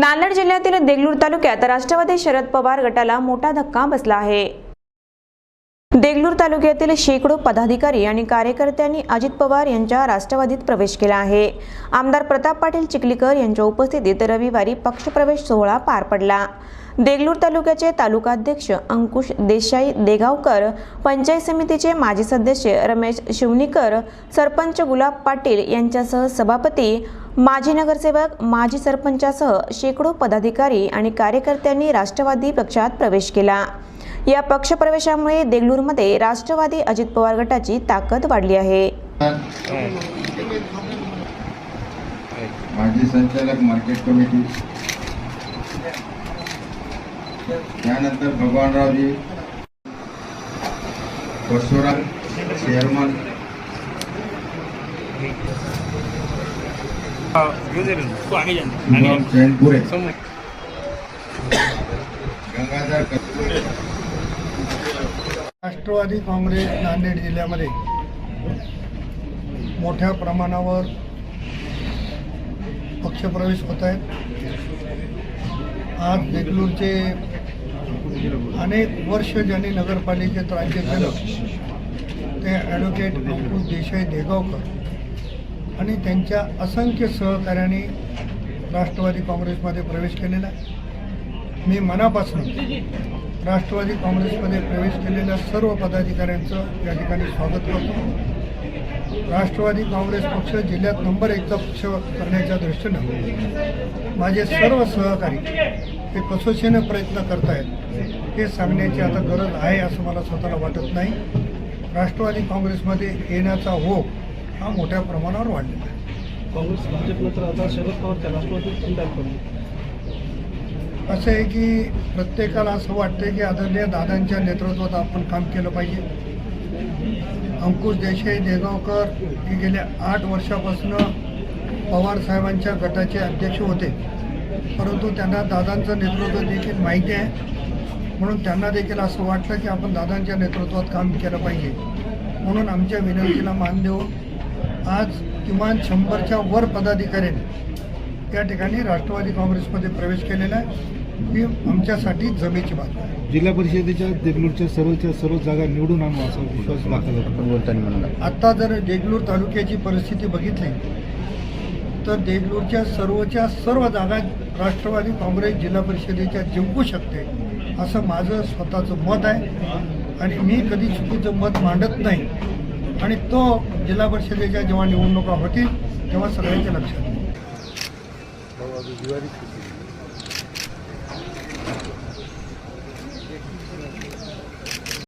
नांदेड जिल्ह्यातील देगलूर तालुक्यात राष्ट्रवादी शरद पवार गटाला मोठा धक्का बसला आहे. देगलूर तालुक्यातील शेकडो पदाधिकारी आणि कार्यकर्त्यांनी अजित पवार यांच्या राष्ट्रवादीत प्रवेश केला आहे. आमदार प्रताप पाटील चिखलीकर यांच्या उपस्थितीत रविवारी पक्षप्रवेश सोहळा पार पडला. देगलूर तालुक्याचे तालुकाध्यक्ष अंकुश देसाई देगावकर पंचायत समितीचे माजी सदस्य रमेश शिवनीकर सरपंच गुलाब पाटील यांच्यासह सभापती माजी नगरसेवक माजी सरपंचासह शेकडो पदाधिकारी आणि कार्यकर्त्यांनी राष्ट्रवादी पक्षात प्रवेश केला. या पक्षप्रवेशामुळे देगलूरमध्ये राष्ट्रवादी अजित पवार गटाची ताकद वाढली आहे. माजी संचालक मार्केट कमिटी. त्यानंतर भगवानरावजी. बसवराज चेअरमन. राष्ट्रवादी काँग्रेस नांदेड जिल्ह्यामध्ये मोठ्या प्रमाणावर पक्षप्रवेश होत आहेत आज देगलूरचे अनेक वर्ष ज्यांनी नगरपालिकेत राज्य केलं ते ॲडव्होकेट अंकुश देसाई देगावकर आणि त्यांच्या असंख्य सहकार्याने राष्ट्रवादी काँग्रेसमध्ये प्रवेश केलेला मी मनापासून राष्ट्रवादी काँग्रेसमध्ये प्रवेश केलेल्या सर्व पदाधिकाऱ्यांचं या ठिकाणी स्वागत करतो. राष्ट्रवादी काँग्रेस पक्ष जिल्ह्यात नंबर एकचा पक्ष करण्याच्या दृष्टीनं माझे सर्व सहकारी हे कसोशीनं प्रयत्न करत आहेत हे सांगण्याची आता गरज आहे असं मला स्वतःला वाटत नाही. राष्ट्रवादी काँग्रेसमध्ये येण्याचा ओघ हा मोठ्या प्रमाणावर वाढलेला आहे. काँग्रेस भाजपनं तर आता शरद पवारच्या राष्ट्रवादीत अंतर करू असं आहे की प्रत्येकाला असं वाटतं की आदरणीय दादांच्या नेतृत्वात आपण काम केलं पाहिजे. अंकुश देसाई देगावकर हे गेल्या आठ वर्षापासून पवार साहेबांच्या गटाचे अध्यक्ष होते. परंतु त्यांना दादांचं नेतृत्व देखील माहिती आहे. म्हणून त्यांना देखील असं वाटलं की आपण दादांच्या नेतृत्वात काम केलं पाहिजे. म्हणून आमच्या विनंतीला मान देऊन आज किमान शंभरच्या वर पदाधिकाऱ्यांनी या ठिकाणी राष्ट्रवादी काँग्रेसमध्ये प्रवेश केलेला आहे. ही आमच्यासाठी जमेची बाब आहे. जिल्हा परिषदेच्या देगलूरच्या सर्वच्या सर्व जागा निवडून आणू असा विश्वास दाखवला आत्ता जर देगलूर तालुक्याची परिस्थिती बघितली तर देगलूरच्या सर्वच्या सर्व जागा राष्ट्रवादी काँग्रेस जिल्हा परिषदेच्या जिंकू शकते असं माझं स्वतःचं मत आहे. आणि मी कधी चुकीचं मत मांडत नाही. आणि तो जिल्हा परिषदेच्या जेव्हा निवडणुका होतील तेव्हा सगळ्यांच्या लक्षात येईल.